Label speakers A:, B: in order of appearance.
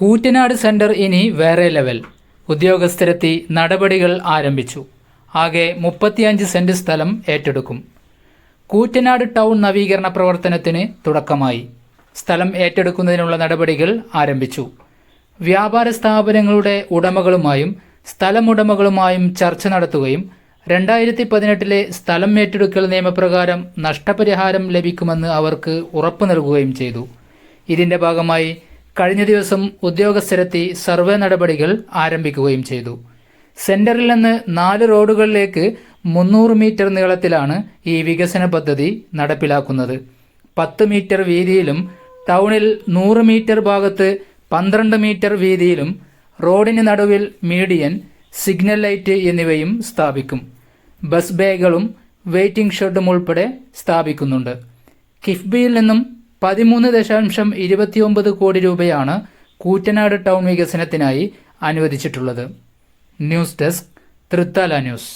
A: Koottanad centre ഇനി വേറെ level. ഉദ്യോഗസ്ഥരെത്തി നടപടികൾ ആരംഭിച്ചു. ആകെ മുപ്പത്തിയഞ്ച് സെന്റ് സ്ഥലം ഏറ്റെടുക്കും. കൂറ്റനാട് ടൗൺ നവീകരണ പ്രവർത്തനത്തിന് തുടക്കമായി. സ്ഥലം ഏറ്റെടുക്കുന്നതിനുള്ള നടപടികൾ ആരംഭിച്ചു. വ്യാപാര സ്ഥാപനങ്ങളുടെ ഉടമകളുമായും സ്ഥലമുടമകളുമായും ചർച്ച നടത്തുകയും രണ്ടായിരത്തി പതിനെട്ടിലെ സ്ഥലം ഏറ്റെടുക്കൽ നിയമപ്രകാരം നഷ്ടപരിഹാരം ലഭിക്കുമെന്ന് അവർക്ക് ഉറപ്പു നൽകുകയും ചെയ്തു. ഇതിന്റെ ഭാഗമായി കഴിഞ്ഞ ദിവസം ഉദ്യോഗസ്ഥരെത്തി സർവേ നടപടികൾ ആരംഭിക്കുകയും ചെയ്തു. സെന്ററിൽ നിന്ന് നാല് റോഡുകളിലേക്ക് മുന്നൂറ് മീറ്റർ നീളത്തിലാണ് ഈ വികസന പദ്ധതി നടപ്പിലാക്കുന്നത്. പത്ത് മീറ്റർ വീതിയിലും ടൗണിൽ നൂറ് മീറ്റർ ഭാഗത്ത് പന്ത്രണ്ട് മീറ്റർ വീതിയിലും റോഡിന് നടുവിൽ മീഡിയൻ സിഗ്നൽ ലൈറ്റ് എന്നിവയും സ്ഥാപിക്കും. ബസ് ബേകളും വെയിറ്റിംഗ് ഷെഡും ഉൾപ്പെടെ സ്ഥാപിക്കുന്നുണ്ട്. കിഫ്ബിയിൽ നിന്നും പതിമൂന്ന് ദശാംശം ഇരുപത്തിയൊമ്പത് കോടി രൂപയാണ് കൂറ്റനാട് ടൗൺ വികസനത്തിനായി അനുവദിച്ചിട്ടുള്ളത്. News desk Thrithala news.